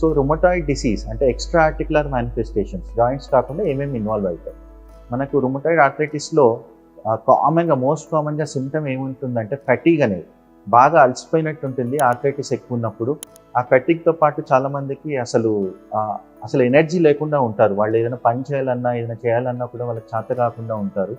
So rheumatoid disease అంటే extra articular manifestations joints కాకుండా ఏమేమి ఇన్వాల్వ్ అవుతాయి? మనకు రుమటాయిడ్ ఆర్థరైటిస్లో కామన్గా మోస్ట్ కామన్గా సిమ్టమ్ ఏముంటుందంటే ఫటీగ్ అనేది. బాగా అలసిపోయినట్టు ఉంటుంది ఆర్థరైటిస్ ఎక్కువ ఉన్నప్పుడు. ఆ ఫటిగ్తో పాటు చాలామందికి అసలు అసలు ఎనర్జీ లేకుండా ఉంటారు. వాళ్ళు ఏదైనా పని చేయాలన్నా ఏదైనా చేయాలన్నా కూడా వాళ్ళకి చేత కాకుండా ఉంటారు.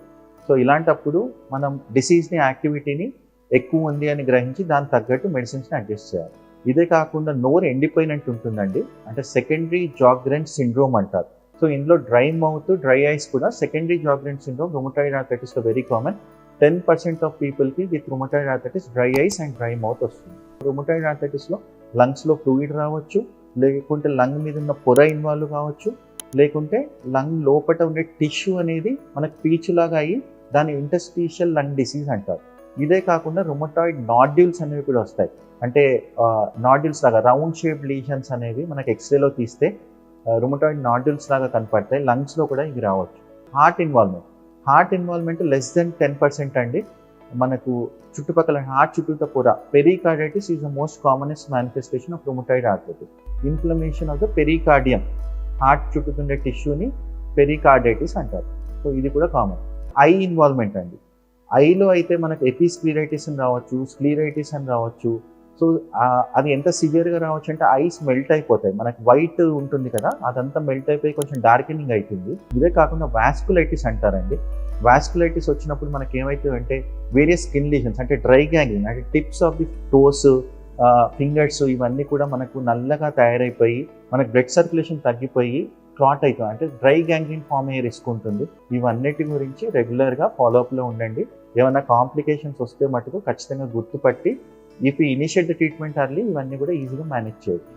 సో ఇలాంటప్పుడు మనం డిసీజ్ని యాక్టివిటీని ఎక్కువ ఉంది అని గ్రహించి దానికి తగ్గట్టు మెడిసిన్స్ని అడ్జస్ట్ చేయాలి. ఇదే కాకుండా నోరు ఎండిపోయినట్టు ఉంటుందండి. అంటే సెకండరీ జాగ్రెంట్ సిండ్రోమ్ అంటారు. సో ఇందులో డ్రై మౌత్ డ్రై ఐస్ కూడా secondary Sjogren syndrome rheumatoid ఆర్థరైటిస్లో very common ten percent of పీపుల్కి with rheumatoid arthritis dry eyes and dry mouth వస్తుంది. రొమటాయిడ్ ఆర్థరైటిస్లో లంగ్స్లో ఫ్లూయిడ్ రావచ్చు లేకుంటే లంగ్ మీద ఉన్న పొర ఇన్వాల్వ్ కావచ్చు లేకుంటే లంగ్ లోపల ఉండే టిష్యూ అనేది మనకు పీచులాగా అయ్యి దాని ఇంటస్టీషియల్ లంగ్ డిసీజ్ అంటారు. ఇదే కాకుండా రుమటాయిడ్ నాడ్యూల్స్ అనేవి కూడా వస్తాయి. అంటే నాడ్యూల్స్ లాగా రౌండ్ షేప్ లీషన్స్ అనేవి మనకి ఎక్స్రేలో తీస్తే రుమటాయిడ్ నాడ్యూల్స్ లాగా కనపడతాయి. లంగ్స్లో కూడా ఇవి రావచ్చు. Heart involvement heart involvement less than ten percent అండి. మనకు చుట్టుపక్కల హార్ట్ చుట్టూత పొర pericarditis is the most commonest manifestation of rheumatoid arthritis inflammation of the pericardium heart చుట్టుతుండే టిష్యూని పెరికార్డైటిస్ అంటారు. సో ఇది కూడా కామన్ ఐ ఇన్వాల్వ్మెంట్ అండి. ఐలో అయితే మనకు ఎపిస్క్లీరైటిస్ అని రావచ్చు స్క్లీరైటిస్ అని రావచ్చు. సో అది ఎంత సివియర్గా రావచ్చు అంటే ఐస్ మెల్ట్ అయిపోతాయి. మనకు వైట్ ఉంటుంది కదా అదంతా మెల్ట్ అయిపోయి కొంచెం డార్కెనింగ్ అవుతుంది ఇదే కాకుండా వాస్కులైటిస్ అంటారండి. వాస్కులైటిస్ వచ్చినప్పుడు మనకి ఏమవుతుంది అంటే వేరియస్ స్కిన్ లీషన్స్ అంటే డ్రై గ్యాంగ్లింగ్ అంటే tips of the toes fingers ఇవన్నీ కూడా మనకు నల్లగా తయారైపోయి మనకు బ్లడ్ సర్క్యులేషన్ తగ్గిపోయి క్లాట్ అవుతుంది అంటే డ్రై గ్యాంగ్రీన్ ఫామ్ అయ్యే రిస్క్ ఉంటుంది. ఇవన్నిటి గురించి రెగ్యులర్గా ఫాలోఅప్లో ఉండండి. ఏమైనా కాంప్లికేషన్స్ వస్తే మటుకు ఖచ్చితంగా గుర్తుపట్టి ఇఫ్ ఇనిషియేట్ ట్రీట్మెంట్ అర్లీ ఇవన్నీ కూడా ఈజీగా మేనేజ్ చేయొచ్చు.